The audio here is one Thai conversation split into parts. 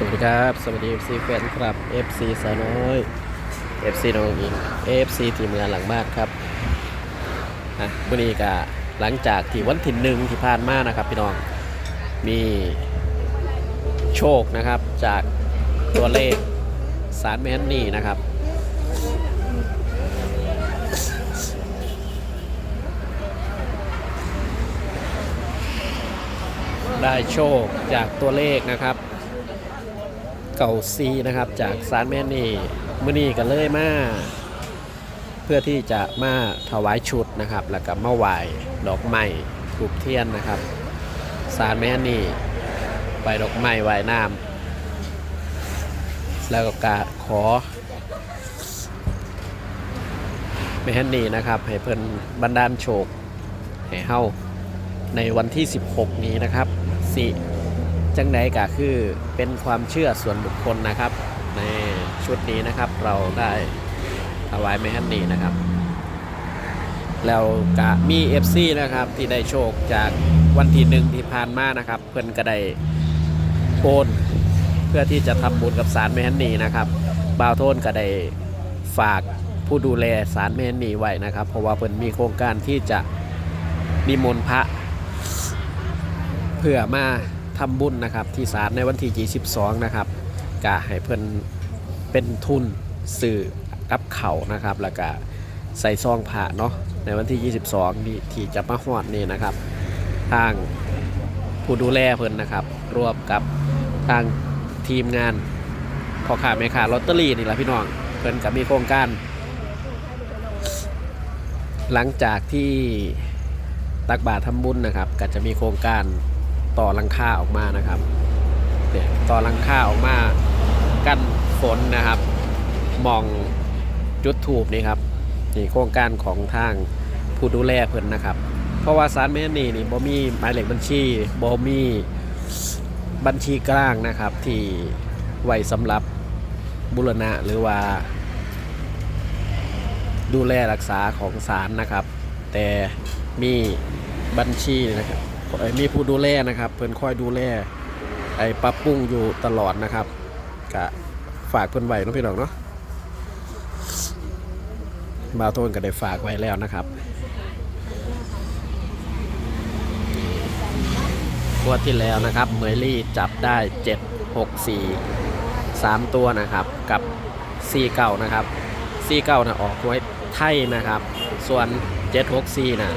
สวัสดีครับ สวัสดี FC แฟนครับ FC สาวน้อย FC น้องอิง FC ทีมงานหลังบ้านครับอะวันนี้ก็หลังจากที่วันที่หนึ่งที่ผ่านมานะครับพี่น้อง มีโชคนะครับจากตัวเลขสารแมนนี่นะครับ ได้โชคจากตัวเลขนะครับ เก่าซีนะครับจากสารแม่นี่มื่อนี้ก็เลยมาเพื่อที่จะมาถวายชุดนะครับ แล้วก็มาไหว้ดอกไม้ถูกเทียนนะครับสารแม่นี่ไหว้ดอกไม้ไหว้น้ำแล้วก็กะขอแม่นนี่นะครับ ให้เพิ่นบันดาลโชคให้เฮาในวันที่ 16 นี้นะครับสิ จังใดก็คือเป็นความเชื่อส่วนบุคคลนะครับ ในชุดนี้นะครับเราได้ถวายแม่ฮันนี่นะครับ แล้วก็มี FC นะครับที่ได้โชคจากวันที่หนึ่งที่ผ่านมานะครับ เพื่อนก็ได้โอนเพื่อที่จะทำบุญกับสารแม่ฮันนี่นะครับบ่าวโทนก็ได้ฝากผู้ดูแลสารแม่ฮันนี่ไว้นะครับ เพราะว่าเพิ่อนมีโครงการที่จะนิมนต์พระเพื่อมา ทำบุญนะครับ ที่ศาลในวันที่ 22 นะครับกะให้เพิ่อนเป็นทุนสื่อกับเข่านะครับ แล้วก็ใส่ซองผ่าเนาะในวันที่ 22นี่ที่จะมาฮอดนี่นะครับ ทางผู้ดูแลเพิ่อนนะครับรวมกับทางทีมงานพ่อค้าแม่ค้าลอตเตอรี่นี่แหละพี่น้องเพิ่อนก็มีโครงการ หลังจากที่ตักบาตรทำบุญนะครับ ก็จะมีโครงการ ต่อลังคาออกมานะครับเนี่ยต่อลังคาออกมากั้นฝนนะครับ มองจุดถูบนี่ครับนี่โครงการของทางผู้ดูแลเพิ่นนะครับ เพราะว่าสารแม่นี่นี่บ่มีหมายเลขบัญชีบ่มีบัญชีกลางนะครับ ที่ไว้สำหรับบุรณะหรือว่า ดูแลรักษาของศาลนะครับ แต่มีบัญชีนะครับ เอ่อมีผู้ดูแลนะครับ เพิ่นคอยดูแลไอ้ปรับปรุงอยู่ตลอดนะครับก็ฝากเพิ่นไว้เนาะพี่น้องเนาะบาวโทนก็ได้ฝากไว้แล้วนะครับงวดที่แล้วนะครับ เมยลี่จับได้ 7 6 4 3 ตัวนะครับ กับ 4 เก่านะครับ 4 เก่านะออกไว้ไทยนะครับ ส่วน 7 6 4นะ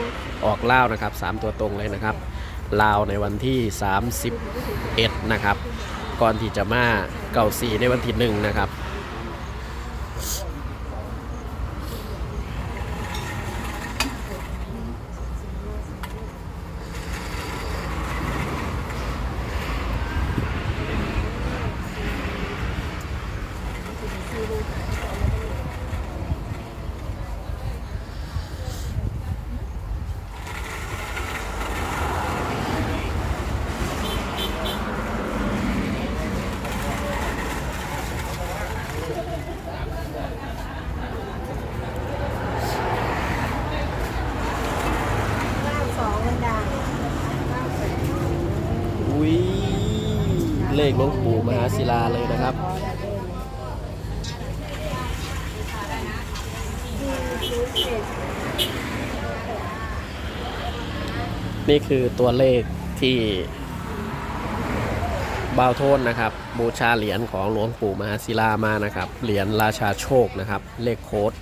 ออกเล่านะครับ 3 ตัวตรงเลยนะครับ ลาวในวันที่ 31 นะครับ ก่อนที่จะมาเก่า4ในวันที่1นะครับ สองมันดัง อุ้ยเล ขหลวงปู่มหาศิลาเลยนะครับนี่คือตัวเลขที่บาวโทนนะครับ บูชาเหรียญของหลวงปู่มหาศิลามานะครับ เหรียญราชาโชคนะครับ เลขโค้ด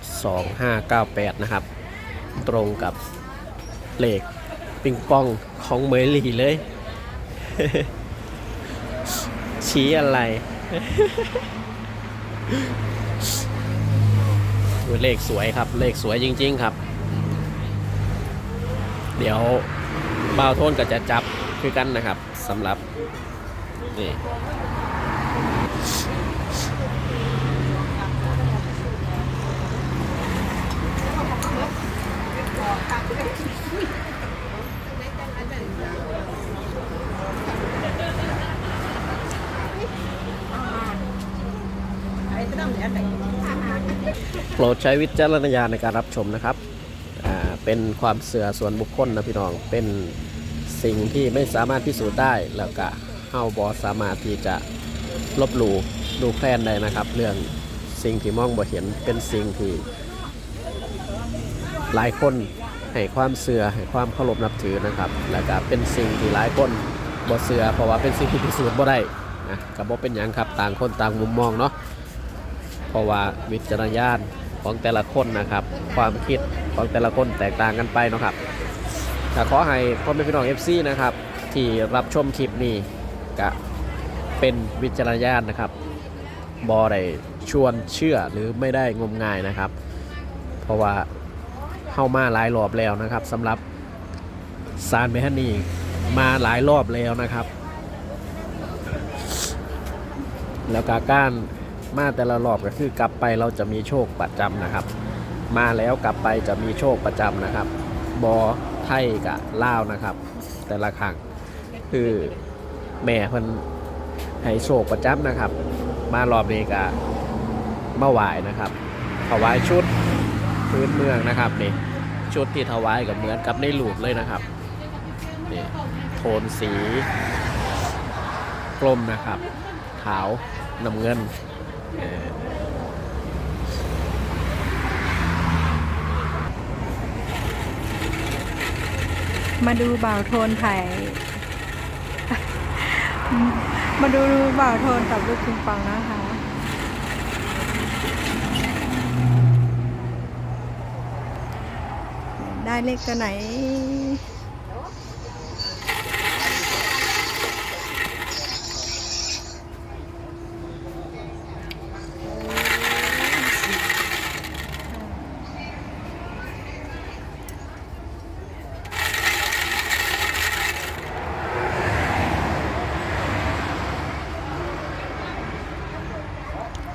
2598 นะครับ ตรงกับเลขปิงปองของเมยลี่เลย ชี้อะไรอุ๊ยเลขสวยครับ เลขสวยจริง ๆ ครับ เดี๋ยวบ่าวโทนก็จะจับคือกันนะครับสำหรับนี่ ไอ้ต้องเหลือแต่ โปรดใช้วิจารณญาณในการรับชมนะครับ เป็นความเสื่อส่วนบุคคลนะพี่น้อง เป็นสิ่งที่ไม่สามารถพิสูจน์ได้แล้วก็เฮาบอสามารถที่จะลบหลู่ดูแคลนได้นะครับ เรื่องสิ่งที่มองบ่เห็นเป็นสิ่งที่หลายคนให้ความเสื่อให้ความเคารพนับถือนะครับ แล้วก็เป็นสิ่งที่หลายคนบ่เสือเพราะว่าเป็นสิ่งที่พิสูจน์บ่ได้นะก็บ่เป็นหยังครับต่างคนต่างมุมมองเนาะ เพราะว่าวิจารณญาณของแต่ละคนนะครับ ความคิดของแต่ละคนแตกต่างกันไปนะครับก็ขอให้พ่อแม่พี่น้อง FC นะครับ ที่รับชมคลิปนี้ก็เป็นวิจารณญาณนะครับบอได้ชวนเชื่อหรือไม่ได้งมงายนะครับ เพราะว่าเข้ามาหลายรอบแล้วนะครับสำหรับซานเมฮันนีมาหลายรอบแล้วนะครับ แล้วกาก้าน มาแต่ละรอบก็คือกลับไปเราจะมีโชคประจำนะครับ มาแล้วกลับไปจะมีโชคประจำนะครับ บอไทยกับลาวนะครับ แต่ละครั้งคือแม่เพิ่นให้โชคประจำนะครับ มารอบนี้ก็มาไหวายนะครับถวายชุดพื้นเมืองนะครับนี่ชุดที่ถวายกับเหมือนกับในหลูดเลยนะครับนี่โทนสีกลมนะครับ ขาวน้ำเงิน มาดูบ่าวโทนถ่ายมาดูบ่าวโทนกับลูกปิงปองนะคะ ได้เลขตัวไหน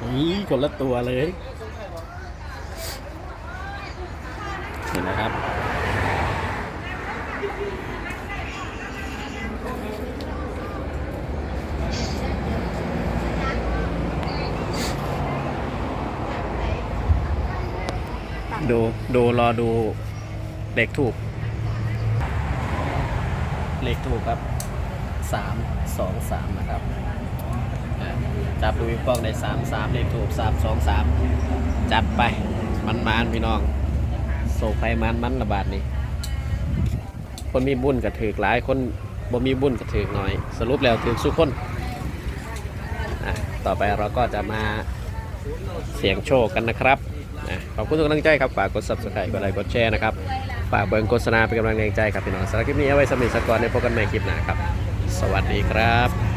นี่คนละตัวเลยเห็นนะครับ ดูดูรอดูเลขถูก เลขถูกครับสามสองสามนะครับ จับดูกล้องได้สามสามเลขถูกสามสองสามจัดไปมันมานพี่น้องโศกไฟมันมันระบาดนี่คนมีบุญกับถือหลายคนบ่มีบุญกับถือหน่อย สรุปแล้วถือสุกคนต่อไปเราก็จะมาเสียงโชคกันนะครับขอบคุณทุกกำลังใจครับ ฝากกด subscribe กดไลค์กดแชร์นะครับ ฝากเบิ่งโฆษณาเป็นกำลังใจครับพี่น้องสำหรับคลิปนี้เอาไว้สำหรับสักก่อนในพบกันใหม่คลิปหน้าครับ สวัสดีครับ